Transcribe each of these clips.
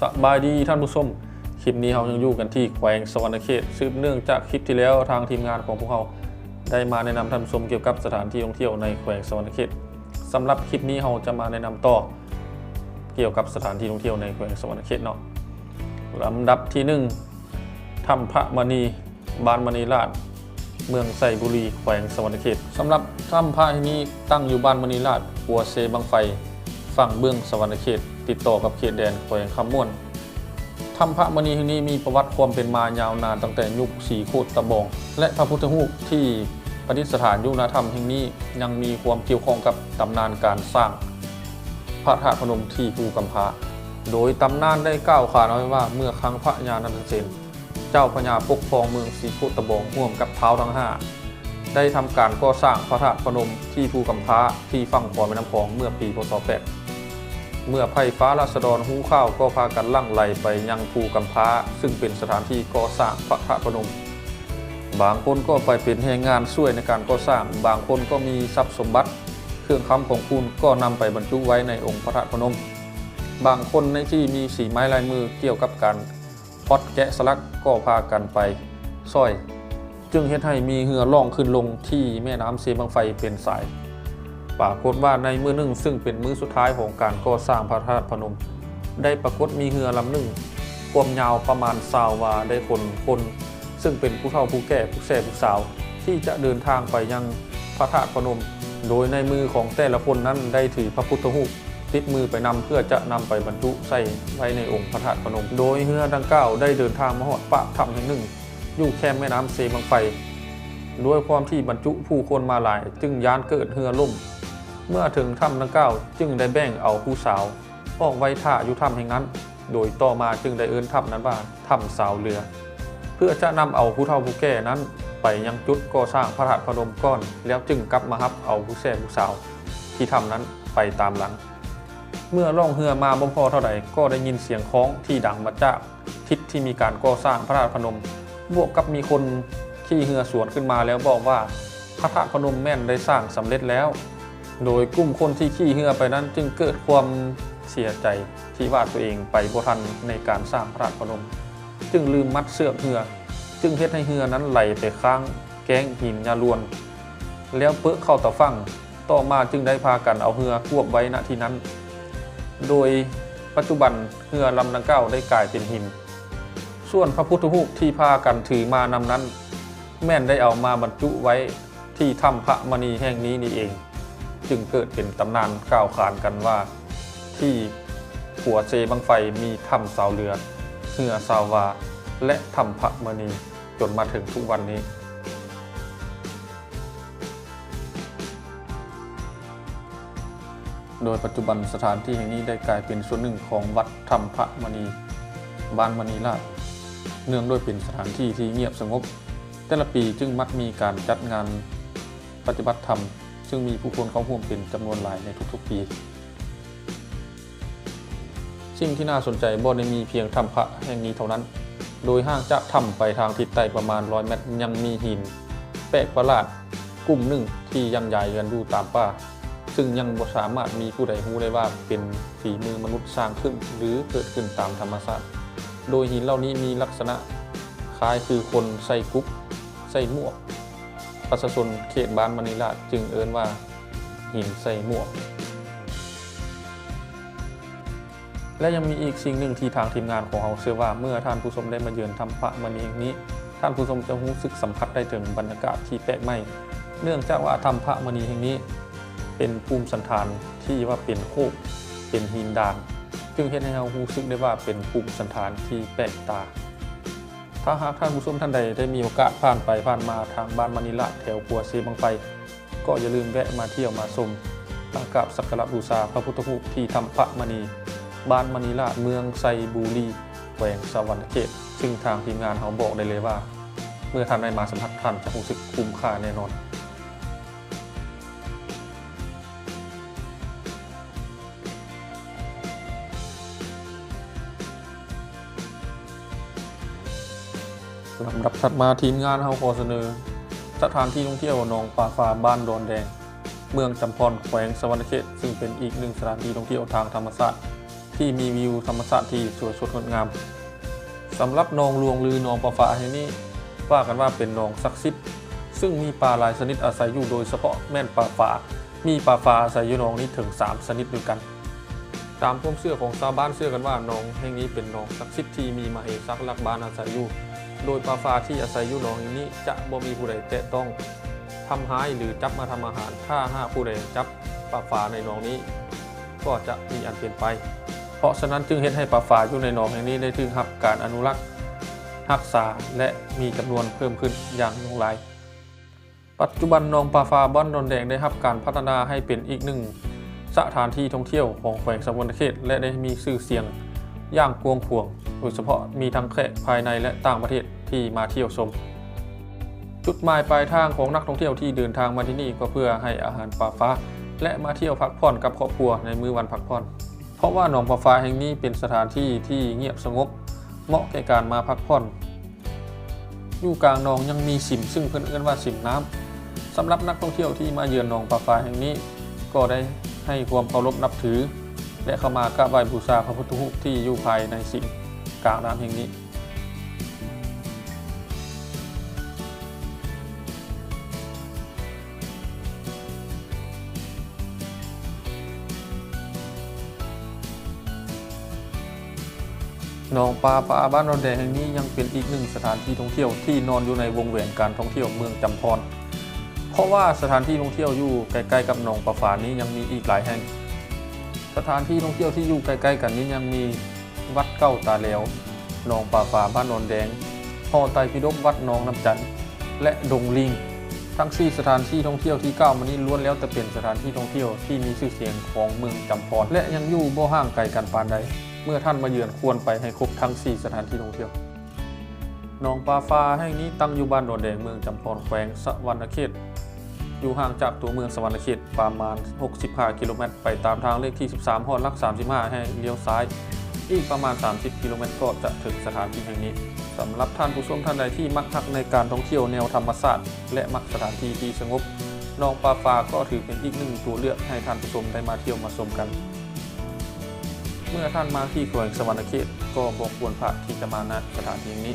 สบายดีท่านผู้ชม คลิปนี้เรายังอยู่กันที่แขวงสวรรณเขตสืบเนื่องจากคลิปที่แล้วทางทีมงานของพวกเราได้มาแนะนำท่านผู้ชมเกี่ยวกับสถานที่ท่องเที่ยวในแขวงสวรรณเขตสำหรับคลิปนี้เราจะมาแนะนำต่อ เกี่ยวกับสถานที่ท่องเที่ยวในแขวงสวรรณเขตเนาะลำดับที่หนึ่งถ้ำพระมณีบานมณีราชเมืองไซบุรีแขวงสวรรณเขตสำหรับถ้ำพระที่นี้ตั้งอยู่บ้านมณีราชหัวเซบังไฟ ฝั่งเบื้องสวรรณเขต ติดต่อกับเขตแดนแขวงคำม่วนถ้ำพระมณีแห่งนี้มีประวัติความเป็นมายาวนานตั้งแต่ยุคสีโคตรตะบอง และพระพุทธรูปที่ประดิษฐานอยู่ณถ้ำแห่งนี้ยังมีความเกี่ยวข้องกับตำนานการสร้าง พระธาตุพนมที่ภูกำพร้าโดยตำนานได้กล่าวขานไว้ว่าเมื่อครั้งพระยานันเสนเจ้าพญาปกครองเมืองสีโคตตะบองร่วมกับเท้าทั้งห้าได้ทำการก่อสร้างพระธาตุพนมที่ภูกำพร้าที่ฝั่งขวาแม่น้ำคลองเมื่อปีพศ8 เมื่อไผ่ฟ้าราษฎรหู้ข้าวก็พากันลั่งไหลไปยังภูกำพร้า ซึ่งเป็นสถานที่ก่อสร้างพระธาตุพนม บางคนก็ไปเป็นแรงงานช่วยในการก่อสร้าง บางคนก็มีทรัพย์สมบัติ เครื่องค้ำของคุณก็นำไปบรรจุไว้ในองค์พระธาตุพนม บางคนในที่มีสีไม้ลายมือเกี่ยวกับการพอดแกะสลักก็พากันไปสร้อย จึงเฮ็ดให้มีเหือล่องขึ้นลงที่แม่น้ำเซบังไฟเป็นสาย ปรากฏว่าในมือหนึ่งซึ่งเป็นมือสุดท้ายของการก่อสร้างพระธาตุพนม ได้ปรากฏมีเหือลำหนึ่งความยาวประมาณซาววาได้คนคน ซึ่งเป็นผู้เฒ่าผู้แก่ผู้แส่ผู้สาว ที่จะเดินทางไปยังพระธาตุพนม โดยในมือของแต่ละคนนั้นได้ถือพระพุทธรูปติดมือไปนำเพื่อจะนำไปบรรจุใส่ไว้ในองค์พระธาตุพนม โดยเฮือดังกล่าวได้เดินทางมาหอดปะถ้ำแห่งหนึ่ง อยู่แคมแม่น้ำเซบังไฟด้วยความที่บรรจุผู้คนมาหลาย จึงยานเกิดเฮือล่ม เมื่อถึงถ้ำดังกล่าวจึงได้แบ่งเอาผู้สาวออกไว้ท่าอยู่ถ้ำแห่งนั้น โดยต่อมาจึงได้เอิ้นถ้ำนั้นว่าถ้ำสาวเรือ เพื่อจะนำเอาผู้เฒ่าผู้แก่นั้น ไปยังจุดก่อสร้างพระธาตุพนมก้อน แล้วจึงกลับมารับเอาผู้แส่ผู้สาว ที่ทำนั้นไปตามหลัง เมื่อล่องเรือมาบ่มพอเท่าใดก็ได้ยินเสียงคล้องที่ดังมาจากทิศที่มีการก่อสร้างพระธาตุพนม บวกกับมีคนขี่เรือสวนขึ้นมาแล้วบอกว่าพระธาตุพนมแม่นได้สร้างสำเร็จแล้ว โดยกลุ่มคนที่ขี่เรือไปนั้นจึงเกิดความเสียใจที่ว่าตัวเองไปบ่ทันในการสร้างพระธาตุพนม จึงลืมมัดเสื้อเรือ จึงเฮ็ดให้เรือนั้นไหลไปข้างแก้งหินยาลวน แล้วเปื้อเข้าตะฟังต่อมาจึงได้พากันเอาเรือควบไว้ณที่นั้น โดยปัจจุบันเรือลำดังเกล่าได้กลายเป็นหิน ส่วนพระพุทธรูปที่พากันถือมานำนั้น แม่นได้เอามาบรรจุไว้ที่ถ้ำพระมณีแห่งนี้นี่เอง จึงเกิดเป็นตำนานกล่าวขานกันว่า ที่หัวเจบังไฟมีถ้ำสาวเรือเหือสาวา และถ้ำพระมณีจนมาถึงทุกวันนี้โดยปัจจุบันสถานที่แห่งนี้ได้กลายเป็นส่วนหนึ่งของวัดธรรมพระมณีบ้านมณีราชเนื่องด้วยเป็นสถานที่ที่เงียบสงบ แต่ละปีจึงมักมีการจัดงานปฏิบัติธรรม ซึ่งมีผู้คนเข้าร่วมเป็นจำนวนหลายในทุกๆ ปี สิ่งที่น่าสนใจบ่ได้มีเพียงถ้ำพระแห่งนี้เท่านั้น โดยห้างจากถ้ำไปทางทิศใต้ประมาณ100เมตรยังมีหิน แปลกประหลาดกลุ่มหนึ่งที่ยังใหญ่กันดูตามป่า ซึ่งยังบ่สามารถมีผู้ใดรู้ได้ว่าเป็นฝีมือมนุษย์สร้างขึ้น หรือเกิดขึ้นตามธรรมชาติ โดยหินเหล่านี้มีลักษณะคล้ายคือคนใส่กุ๊บใส่หมวก ประชาชนเขตบ้านมณีราชจึงเอิ้นว่า หินใส่หมวก และยังมีอีกสิ่งหนึ่งที่ทางทีมงานของเราเชื่อว่าเมื่อท่านผู้ชมได้มาเยือนทำพระมณีแห่งนี้ ท่านผู้ชมจะรู้สึกสัมผัสได้ถึงบรรยากาศที่แปลกใหม่ เนื่องจากว่าทำพระมณีแห่งนี้ เป็นภูมิสันฐานที่ว่าเป็นโคกเป็นหินดาน จึงเห็นให้เรารู้สึกได้ว่าเป็นภูมิสันฐานที่แปลกตา ถ้าหากท่านผู้ชมท่านใดได้มีโอกาสผ่านไปผ่านมาทางบ้านมานิละแถวปัวเซบังไฟก็อย่าลืมแวะมาเที่ยวมาชมมากราบสักการะบูชาพระพุทธรูปที่ทำพระมณี บ้านมณีละเมืองไซบูรีแหวงสวรรณเขต ซึ่งทางทีมงานเขาบอกได้เลยว่า เมื่อท่านได้มาสัมผัสท่านจะรู้สึกคุ้มค่าแน่นอนำดับถัดมาทีมงานเฮาขอเสนอ สถานที่ท่องเที่ยวหนองปลาฟ้าบ้านดอนแดง เมืองจำพรแขวงสวรรณเขตซึ่งเป็นอีกหนึ่งสถานที่ท่องเที่ยวทางธรรมชาติที่มีวิวธรรมชาติที่สวยสดงดงามสำหรับหนองหลวงหรือหนองปลาฝาแห่งนี้ว่ากันว่าเป็นหนองศักดิ์สิทธิ์ซึ่งมีปลาหลายชนิดอาศัยอยู่โดยเฉพาะแม่นปลาฝามีปลาฝาอาศัยอยู่หนองนี้ถึง 3 ชนิดด้วยกัน ตามความเชื่อของชาวบ้านเชื่อกันว่าหนองแห่งนี้เป็นหนองศักดิ์สิทธิ์ที่มีมาเอกซักลักบ้านอาศัยอยู่ โดยปลาฝาที่อาศัยอยู่หนองนี้จะบ่มีผู้ใดแตะต้องทำร้ายหรือจับมาทำอาหารถ้าหากผู้ใดจับปลาฝาในหนองนี้ ก็จะมีอันเปลี่ยนไป เพราะฉะนั้นจึงเห็นให้ปลาฝาอยู่ในหนองแห่งนี้ได้ถึงหับการอนุรักษ์รักษาและมีจำนวนเพิ่มขึ้นอย่างลงไหลาย ปัจจุบันหนองปลาฝาบ้านดอนแดงได้รับการพัฒนาให้เป็นอีกหนึ่งสถานที่ท่องเที่ยวของแขวงสะวรรเขตและได้มีชื่อเสียง ย่างกวงขวง โดยเฉพาะมีทั้งแขกภายในและต่างประเทศที่มาเที่ยวชม จุดหมายปลายทางของนักท่องเที่ยวที่เดินทางมาที่นี่ก็เพื่อให้อาหารปลาฟ้า และมาเที่ยวพักผ่อนกับครอบครัวในมื้อวันพักผ่อน เพราะว่าหนองปลาฟ้าแห่งนี้เป็นสถานที่ที่เงียบสงบ เหมาะแก่การมาพักผ่อน อยู่กลางหนองยังมีสิมซึ่งเพื่อนเอื้อนว่าสิมน้ำสำหรับนักท่องเที่ยวที่มาเยือนหนองปลาฟ้าแห่งนี้ ก็ได้ให้ความเคารพนับถือ และเข้ามากราบไหว้บูชาพระพุทธรูปที่อยู่ภายในสิมกลางน้ำแห่งนี้หนองปลาปลาบ้านเราแดงแห่งนี้ยังเป็นอีกหนึ่งสถานที่ท่องเที่ยวที่นอนอยู่ในวงแหวนการท่องเที่ยวเมืองจำพร เพราะว่าสถานที่ท่องเที่ยวอยู่ใกล้ๆกับหนองปลาฝานี้ยังมีอีกหลายแห่ง สถานที่ท่องเที่ยวที่อยู่ใกล้ๆกันนี้ยังมีวัดเก้าตาเหลวหนองปลาฝาบ้านนนแดงหอไตรปิฎกวัดหนองน้ำจันทร์และดงลิงทั้งสี่สถานที่ท่องเที่ยวที่ก้ามานี้ล้วนแล้วแต่เป็นสถานที่ท่องเที่ยวที่มีชื่อเสียงของเมืองจำพรและยังอยู่บ่ห่างไกลกันปานใด เมื่อท่านมาเยือนควรไปให้ครบทั้ง 4 สถานที่ท่องเที่ยวหนองปลาฟ้าแห่งนี้ตั้งอยู่บ้านโดนแดงเมืองจำพรแขวงสะวรรณเขต อยู่ห่างจากตัวเมืองสวรรณเขตประมาณ 65 กิโลเมตร ไปตามทางเลขที่ 13หอดลัก 35 ให้เลี้ยวซ้าย อีกประมาณ 30 กิโลเมตร ก็จะถึงสถานที่แห่งนี้สำหรับท่านผู้ชมท่านใดที่มักทักในการท่องเที่ยวแนวธรรมศาสตร์และมักสถานที่ที่สงบนองปลาฟ้าก็ถือเป็นอีกหนึ่งตัวเลือกให้ท่านผู้ชมได้มาเที่ยวมาชมกัน เมื่อท่านมาที่แขวงสวรรณเขตก็บอกควรพลาดที่จะมาณสถานที่นี้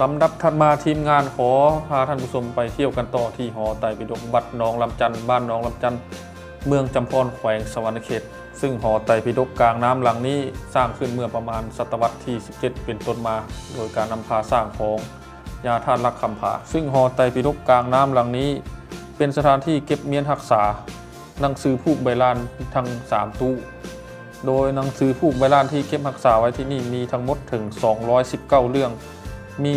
ลำดับถัดมาทีมงานขอพาท่านผู้ชมไปเที่ยวกันต่อที่หอไตรปิฎกวัดหนองลำจันบ้านหนองลำจันเมืองจำพรแขวงสวรรณเขต ซึ่งหอไตรปิฎกกลางน้ำหลังนี้สร้างขึ้นเมื่อประมาณศตวรรษที่ 17 เป็นต้นมา โดยการนำพาสร้างของยาท่านรักคำผา ซึ่งหอไตรปิฎกกลางน้ำหลังนี้ เป็นสถานที่เก็บเมียนรักษาหนังสือผูกใบลานทั้ง 3 ตู้ โดยหนังสือผูกใบลานที่เก็บรักษาไว้ที่นี่มีทั้งหมดถึง 219 เรื่อง มี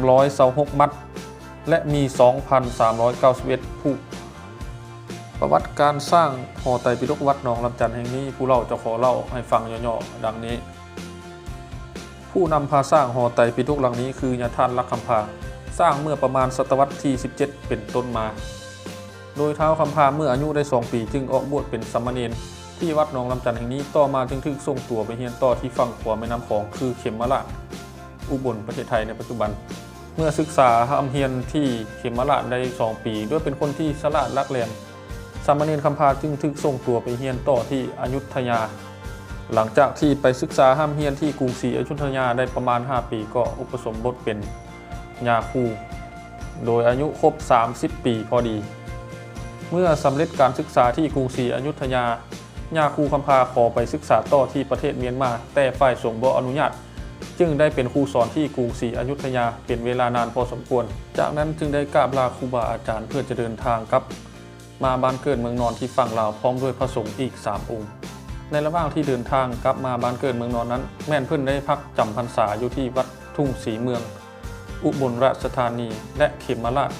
326 มัด และมี 2,391 ผูกประวัติการสร้างหอไตรปิฎกวัดหนองลำจันทร์แห่งนี้ผู้เล่าจะขอเล่าให้ฟังย่อๆดังนี้ ผู้นำพาสร้างหอไตรปิฎกหลังนี้คือยาท่านลักคำพาสร้างเมื่อประมาณศตวรรษที่ 17 เป็นต้นมา โดยเท้าวคำพาเมื่ออายุได้ 2 ปีจึงออกบวชเป็นสามเณรที่วัดหนองลำจันทร์แห่งนี้ต่อมาจึงถูกส่งตัวไปเรียนต่อที่ฝั่งขวาแม่น้ำของคือเขมมาละ อุบลประเทศไทยในปัจจุบัน เมื่อศึกษาทำเฮียนที่เขมมาละได้2ปี ด้วยเป็นคนที่สละรักแหลมสามเณรคำพาจึงถูกส่งตัวไปเรียนต่อที่อยุธยา หลังจากที่ไปศึกษาห้ามเฮียนที่กรุงศรีอยุธยาได้ประมาณ 5 ปีก็อุปสมบทเป็นยาคูโดยอายุครบ 30 ปีพอดี เมื่อสำเร็จการศึกษาที่กรุงศรีอยุธยายาคูคำพาขอไปศึกษาต่อที่ประเทศเมียนมา แต่ฝ่ายสงฆ์บ่อนุญาต จึงได้เป็นครูสอนที่กรุงศรีอยุธยาเป็นเวลานานพอสมควร จากนั้นจึงได้กราบลาครูบาอาจารย์เพื่อจะเดินทางกลับ มาบ้านเกิดเมืองนอนที่ฝั่งลาวพร้อมด้วยพระสงฆ์อีก 3 องค์ ในระหว่างที่เดินทางกลับมาบ้านเกิดเมืองนอนนั้น แม่นเพิ่อนได้พักจำพรรษาอยู่ที่วัดทุ่งศรีเมือง อุบลราชธานีและเขมราช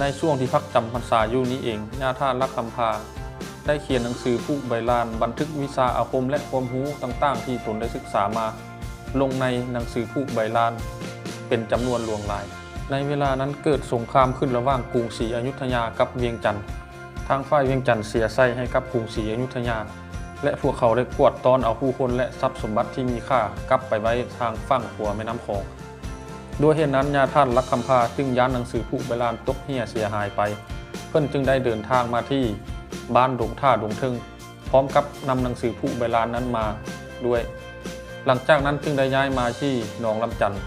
ในช่วงที่พักจำพรรษาอยู่นี้เองญาท่านรักคำพาได้เขียนหนังสือผู้ใบลาน บันทึกวิชาอาคมและความรู้ต่าง ๆ ที่ตนได้ศึกษามา ลงในหนังสือผู้ใบลาน เป็นจำนวนหลวงหลาย ในเวลานั้นเกิดสงครามขึ้นระหว่างกรุงศรีอยุธยากับเวียงจันทร์ทางฝ่ายเวียงจันทร์เสียไส้ให้กับกรุงศรีอยุธยา และพวกเขาได้กวดตอนเอาผู้คนและทรัพย์สมบัติที่มีค่ากลับไปไว้ทางฝั่งขัวแม่น้ำโขงด้วยเหตุนั้นญาท่านลักคำพาจึงย้านหนังสือผู้ใบลานตกเหี่ยเสียหายไป เพิ่อนจึงได้เดินทางมาที่บ้านดงท่าดงทึงพร้อมกับนำหนังสือผู้ใบลานนั้นมาด้วย หลังจากนั้นจึงได้ย้ายมาที่หนองลำจันทน์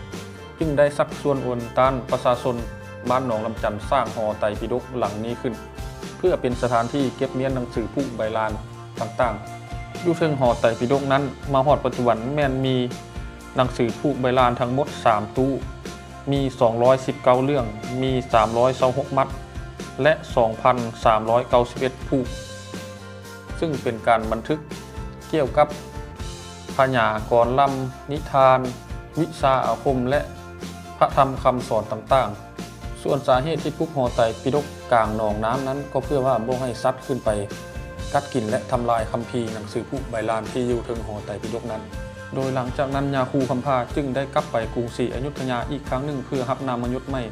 จึงได้สักส่วนโอนต้านประชาชนบ้านหนองลำจันทน์สร้างหอไตรปิฎกหลังนี้ขึ้น เพื่อเป็นสถานที่เก็บเมียนหนังสือผู้ใบลานต่างๆอยู่เทิงหอไตรปิฎกนั้น มาฮอดปัจจุบันแม่นมีหนังสือผู้ใบลานทั้งหมด 3 ตู้ มี 219 เรื่อง มี 326 มัด และ 2,391 ผู้ ซึ่งเป็นการบันทึกเกี่ยวกับ พญากรลำนิทาน วิชาอาคมและพระธรรมคำสอนต่างๆ ส่วนสาเหตุที่พุกหอไตปิฎกกลางหนองน้ำนั้น ก็เพื่อว่าบ่ให้ซัดขึ้นไป กัดกินและทำลายคัมภีร์หนังสือผู้ใบลานที่อยู่เทิงหอไตปิฎกนั้น โดยหลังจากนั้นยาคูคำพาจึงได้กลับไปกรุงศรีอยุธยาอีกครั้งหนึ่งเพื่อรับนามยศใหม่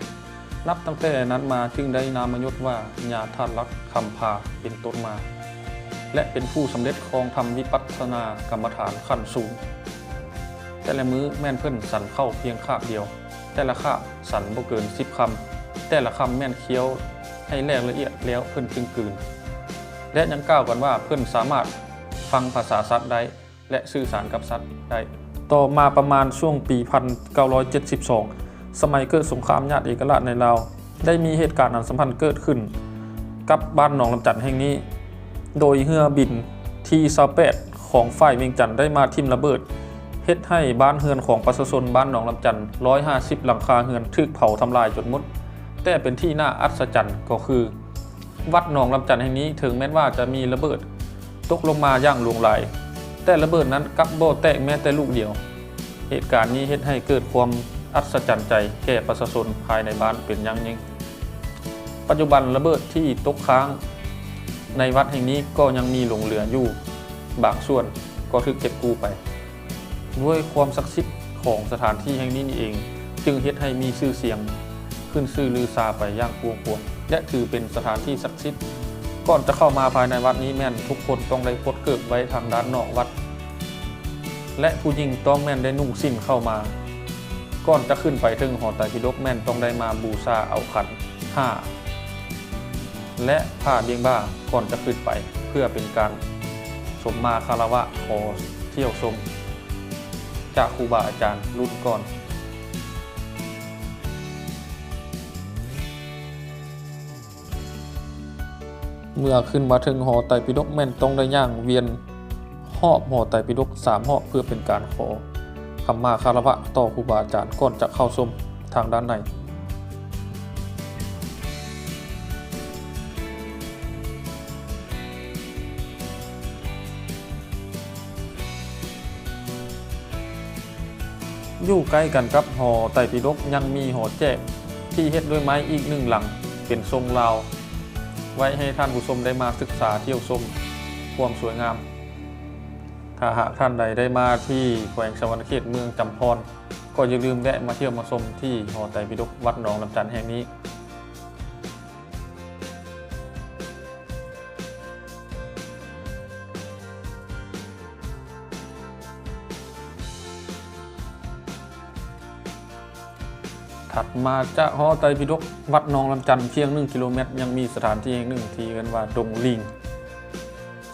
นับตั้งแต่นั้นมาจึงได้นามยศว่าญาธาลักคำพาเป็นต้นมา และเป็นผู้สำเร็จครองธรรมวิปัสสนากรรมฐานขั้นสูง แต่ละมื้อแม่นเพิ่นสันเข้าเพียงคาบเดียว แต่ละคาบสันบ่เกินสิบคำแต่ละคำแม่นเคี้ยวให้แลกละเอียดแล้วเพิ่นจึงกลืน และยังกล่าวกันว่าเพิ่นสามารถฟังภาษาสัตว์ได้และสื่อสารกับสัตว์ได้ต่อมาประมาณช่วงปี 1972 สมัยเกิดสงครามญาติเอกราชในลาวได้มีเหตุการณ์อันสัมพันธ์เกิดขึ้น กับบ้านหนองลำจันแห่งนี้ โดยเฮือบินทีซาเปดของฝ่ายเวียงจันทน์ได้มาทิ่มระเบิดเฮ็ดให้บ้านเฮือนของประชาชนบ้านหนองลำจันทน์150หลังคาเฮือนถูกเผาทำลายจนหมด แต่เป็นที่น่าอัศจรรย์ก็คือ วัดหนองลำจันแห่งนี้ถึงแม้ว่าจะมีระเบิด ตกลงมาอย่างหลวงหลาย แต่ระเบิดนั้นกลับโบแตกแม้แต่ลูกเดียว เหตุการณ์นี้เฮ็ดให้เกิดความอัศจรรย์ใจแก่ประชาชนภายในบ้านเป็นอย่างยิ่ง ปัจจุบันระเบิดที่ตกค้าง ในวัดแห่งนี้ก็ยังมีหลงเหลืออยู่บางส่วนก็ถูกเก็บกู้ไป ด้วยความศักดิ์สิทธิ์ของสถานที่แห่งนี้นี่เอง จึงเฮ็ดให้มีชื่อเสียงขึ้นชื่อลือซาไปอย่างพวงพวงและถือเป็นสถานที่ศักดิ์สิทธิ์ก่อนจะเข้ามาภายในวัดนี้แม่นทุกคนต้องได้พดเกิดไว้ทางด้านนอกวัด และผู้หญิงต้องแม่นได้นุ่งสิ้นเข้ามา ก่อนจะขึ้นไปถึงหอไตรปิฎกแม่นต้องได้มาบูชาเอาขันห้า และผ้าเบี้ยงบ้าก่อนจะขึ้นไป เพื่อเป็นการสมมาคารวะขอเที่ยวชมจากครูบาอาจารย์รุ่นก่อนเมื่อขึ้นมาถึงหอไตรปิฎกแม่นต้องได้ย่างเวียนหอบหอไตรปิฎกสามหอบเพื่อเป็นการขอคำมาคารวะต่อครูบาอาจารย์ก่อนจะเข้าชมทางด้านใน อยู่ใกล้กันกับหอไตรปิฎกยังมีหอแจกที่เฮ็ดด้วยไม้อีกหนึ่งหลังเป็นทรงลาว ไว้ให้ท่านผู้ชมได้มาศึกษาเที่ยวชมความสวยงาม ถ้าหากท่านใดได้มาที่แขวงสวรรคเขตเมืองจำพร ก็อย่าลืมแวะมาเที่ยวมาชมที่หอไตรปิฎกวัดหนองลำจันแห่งนี้ ถัดมาจากหอไตรปิฎกวัดนองลำจันเพียง 1 กิโลเมตร ยังมีสถานที่แห่งหนึ่งที่กันว่าดงลิง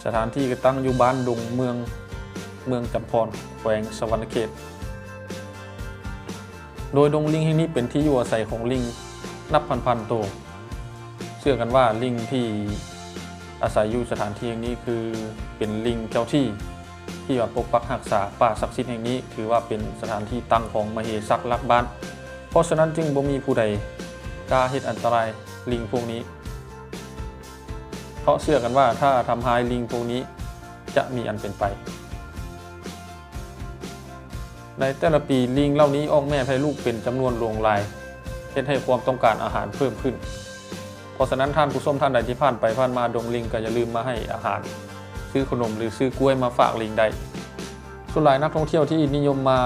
สถานที่ก็ตั้งอยู่บ้านดงเมืองเมืองจำพรแขวงสวรรณเขต โดยดงลิงแห่งนี้เป็นที่อยู่อาศัยของลิงนับพันๆตัว เชื่อกันว่าลิงที่อาศัยอยู่สถานที่แห่งนี้คือเป็นลิงเจ้าที่ที่ว่าปกปักรักษาป่าศักดิ์สิทธิ์แห่งนี้ ถือว่าเป็นสถานที่ตั้งของมเหสักลักบ้าน เพราะฉะนั้นจึงบ่มีผู้ใดกล้าเฮ็ดอันตรายลิงพวกนี้ เพราะเชื่อกันว่าถ้าทำหายลิงพวกนี้จะมีอันเป็นไป ในแต่ละปีลิงเหล่านี้ออกแม่ให้ลูกเป็นจำนวนลวงลายเฮ็ดให้ความต้องการอาหารเพิ่มขึ้น เพราะฉะนั้นท่านผู้ชมท่านใดที่ผ่านไปผ่านมาดงลิงก็อย่าลืมมาให้อาหาร ซื้อขนมหรือซื้อกล้วยมาฝากลิงได้ ส่วนหลายนักท่องเที่ยวที่นิยมมา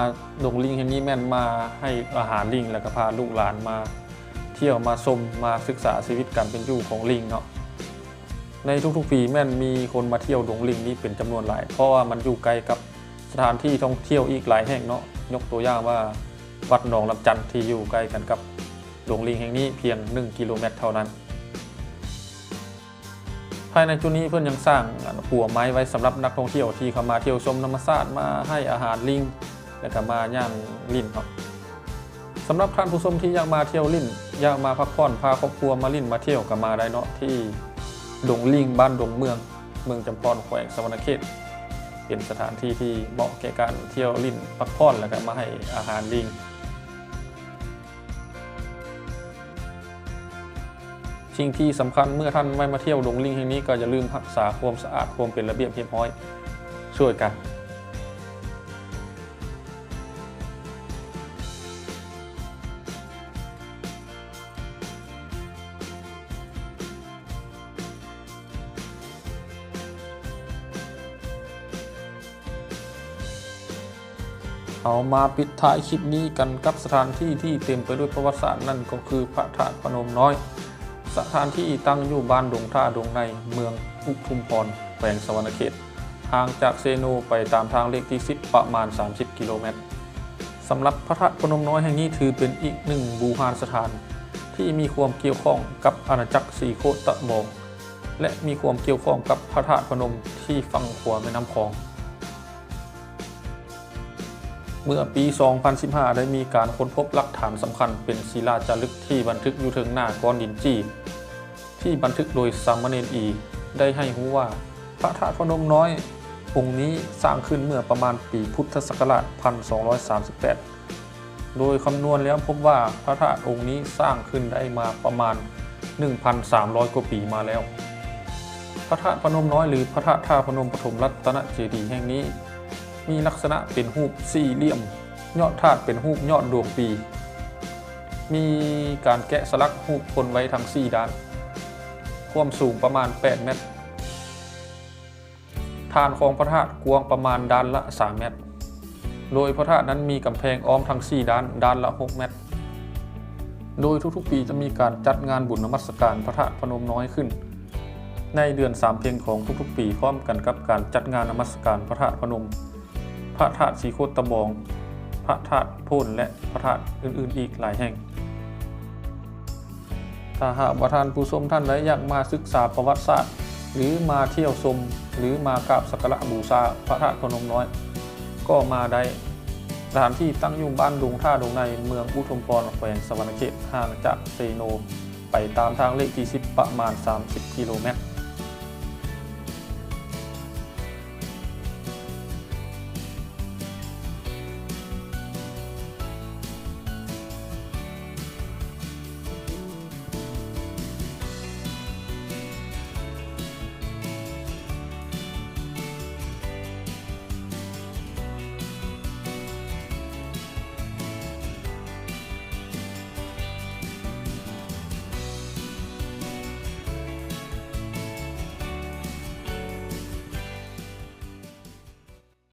ดงลิงแห่งนี้แม่นมาให้อาหารลิง แล้วก็พาลูกหลานมา เที่ยวมาชมมาศึกษาชีวิตการเป็นอยู่ของลิงเนาะในทุกๆปีแม่นมีคนมาเที่ยวดงลิงนี้เป็นจำนวนหลาย เพราะว่ามันอยู่ไกลกับสถานที่ท่องเที่ยวอีกหลายแห่งเนาะยกตัวอย่างว่าวัดหนองลำจันที่อยู่ใกล้กันกับโรงลิงแห่งนี้เพียง 1 กิโลเมตรเท่านั้นายในจุดนี้เพื่อนยังสร้างหัวไม้ไว้สำหรับนักท่องเที่ยวที่เข้ามาเที่ยวชมธรรมชาติมาให้อาหารลิง และก็มาย่างลิ้นเนาะสำหรับท่านผู้ชมที่อยากมาเที่ยวลิ้นอยากมาพักผ่อนพาครอบครัวมาลิ้นมาเที่ยวก็มาได้เนาะที่ดงลิงบ้านดงเมือง เมืองจำปอนแขวงสวรรณเขตเป็นสถานที่ที่เหมาะแก่การเที่ยวลิ้นพักผ่อนแล้วก็มาให้อาหารลิง สิ่งที่สำคัญเมื่อท่านไม่มาเที่ยวดงลิงแห่งนี้ก็อย่าลืมรักษาความสะอาดความเป็นระเบียบเรียบร้อย ช่วยกันเอามาปิดท้ายคลิปนี้กันกับสถานที่ที่เต็มไปด้วยประวัติศาสตร์นั่นก็คือพระธาตุพนมน้อย สถานที่ตั้งอยู่บ้านดงท่าดงในเมืองอุทุมพรแขวงสวรรณเขตห่างจากเซโนไปตามทางเลขที่ 10 ประมาณ 30 กิโลเมตรสำหรับพระธาตุพนมน้อยแห่งนี้ถือเป็นอีกหนึ่งบูหานสถาน ที่มีความเกี่ยวข้องกับอาณาจักรสีโคตะบอง และมีความเกี่ยวข้องกับพระธาตุพนมที่ฝั่งขวาแม่น้ำคลอง เมื่อปี 2015 ได้มีการค้นพบหลักฐานสำคัญเป็นศิลาจารึกที่บันทึกอยู่ถึงหน้าก้อนดินจี้ ที่บันทึกโดยสามเณรอี ได้ให้รู้ว่าพระธาตุพนมน้อยองค์นี้สร้างขึ้นเมื่อประมาณปีพุทธศักราช 1238 โดยคำนวณแล้วพบว่าพระธาตุองค์นี้สร้างขึ้นได้มาประมาณ 1,300 กว่าปีมาแล้ว พระธาตุพนมน้อยหรือพระธาตุท่าพนมปฐมรัตนเจดีย์แห่งนี้ มีลักษณะเป็นรูปสี่เหลี่ยม ยอดธาตุเป็นรูปยอดดวงปี มีการแกะสลักรูปคนไว้ทั้ง4ด้าน ความสูงประมาณ 8 เมตร ฐานของพระธาตุกว้างประมาณด้านละ 3 เมตร โดยพระธาตุนั้นมีกำแพงอ้อมทั้ง4ด้านด้านละ 6 เมตร โดยทุกๆปีจะมีการจัดงานบุญนมัสการพระธาตุพนมน้อยขึ้นในเดือนสามเพ็ญของทุกๆ ปีพร้อมกันกับการจัดงานนมัสการพระธาตุพนม พระธาตุสีโคตตะบอง พระธาตุโพนและพระธาตุอื่นๆอีกหลายแห่ง ถ้าหากว่าท่านผู้ชมท่านใดอยากมาศึกษาประวัติศาสตร์ หรือมาเที่ยวชมหรือมากราบสักการะบูชาพระธาตุพนมน้อย ก็มาได้สถานที่ตั้งอยู่บ้านดุงท่าดงในเมืองอุทุมพรแขวงสวรรณเขตห่างจากเซโน ไปตามทางเลขที่10ประมาณ 30 กิโลเมตร